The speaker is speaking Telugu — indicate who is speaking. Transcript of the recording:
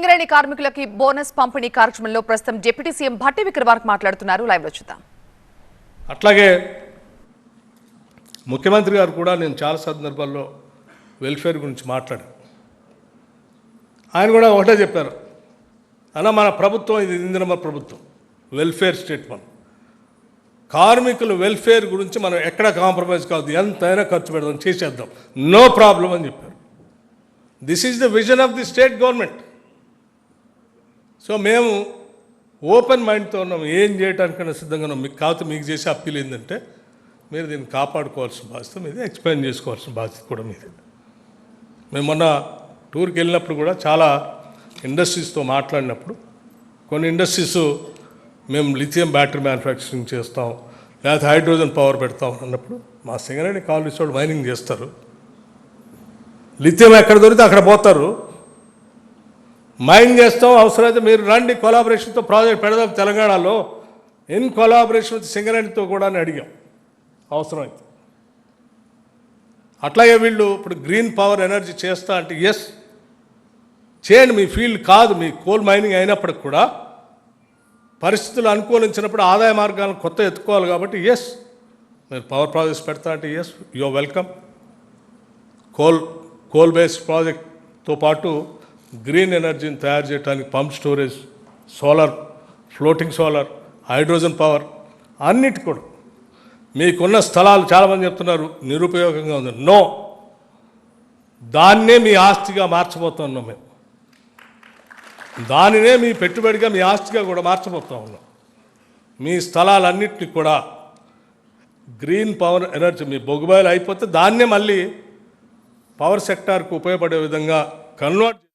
Speaker 1: సింగరేణి కార్మికులకి బోనస్ పంపిణీ కార్యక్రమంలో ప్రస్తుతం డిప్యూటీ సీఎం భట్టి విక్రమార్క మాట్లాడుతున్నారు. లైవ్లో చూద్దాం.
Speaker 2: అట్లాగే ముఖ్యమంత్రి గారు కూడా నేను చాలా సందర్భాల్లో వెల్ఫేర్ గురించి మాట్లాడాను ఆయన కూడా ఒకటే చెప్పారు. అలా మన ప్రభుత్వం ఇది ఇందిరమ్మ ప్రభుత్వం వెల్ఫేర్ స్టేట్ కార్మికుల వెల్ఫేర్ గురించి మనం ఎక్కడ కాంప్రమైజ్ కావద్దు ఎంతైనా ఖర్చు పెడదాం చేసేద్దాం. నో ప్రాబ్లం అని చెప్పారు. This is the vision of the state government so మేము ఓపెన్ మైండ్తో ఉన్నాం. ఏం చేయడానికైనా సిద్ధంగా ఉన్నాం. మీకు కాకపోతే మీకు చేసే అప్పీల్ ఏంటంటే మీరు దీన్ని కాపాడుకోవాల్సిన బాధ్యత మీది ఎక్స్ప్లెయిన్ చేసుకోవాల్సిన బాధ్యత కూడా మీది. మేము మొన్న టూర్కి వెళ్ళినప్పుడు కూడా చాలా ఇండస్ట్రీస్తో మాట్లాడినప్పుడు కొన్ని ఇండస్ట్రీస్ మేము లిథియం బ్యాటరీ మ్యానుఫ్యాక్చరింగ్ చేస్తాం లేకపోతే హైడ్రోజన్ పవర్ పెడతాం అన్నప్పుడు మా సింగరేణి కాలనీస్ వాళ్ళు మైనింగ్ చేస్తారు. లిథియం ఎక్కడ దొరికితే అక్కడ పోతారు. మైన్ చేస్తాం అవసరమైతే మీరు రండి కొలాబరేషన్తో ప్రాజెక్ట్ పెడదాం తెలంగాణలో. ఇన్ కొలాబరేషన్ విత్ సింగరేణితో కూడా అని అడిగాం. అవసరమైతే. అట్లాగే వీళ్ళు ఇప్పుడు గ్రీన్ పవర్ ఎనర్జీ చేస్తా అంటే ఎస్ చేయండి మీ ఫీల్డ్ కాదు మీ కోల్ మైనింగ్ అయినప్పటికి కూడా పరిస్థితులు అనుకూలించినప్పుడు ఆదాయ మార్గాలను కొత్త ఎత్తుకోవాలి కాబట్టి ఎస్ మీరు పవర్ ప్రాజెక్ట్స్ పెడతా అంటే yes you're welcome coal coal based ప్రాజెక్ట్తో పాటు గ్రీన్ ఎనర్జీని తయారు చేయడానికి pump storage solar floating solar hydrogen power అన్నిటి కూడా మీకున్న స్థలాలు చాలామంది చెప్తున్నారు నిరుపయోగంగా ఉంది. నో. దాన్నే మీ ఆస్తిగా మార్చబోతున్నాం మేము. దానినే మీ పెట్టుబడిగా మీ ఆస్తిగా కూడా మార్చబోతా ఉన్నాం. మీ స్థలాలన్నింటినీ కూడా గ్రీన్ పవర్ ఎనర్జీ మీ బొగ్గుబాయిలు అయిపోతే దాన్నే మళ్ళీ పవర్ సెక్టార్కు ఉపయోగపడే విధంగా కన్వర్ట్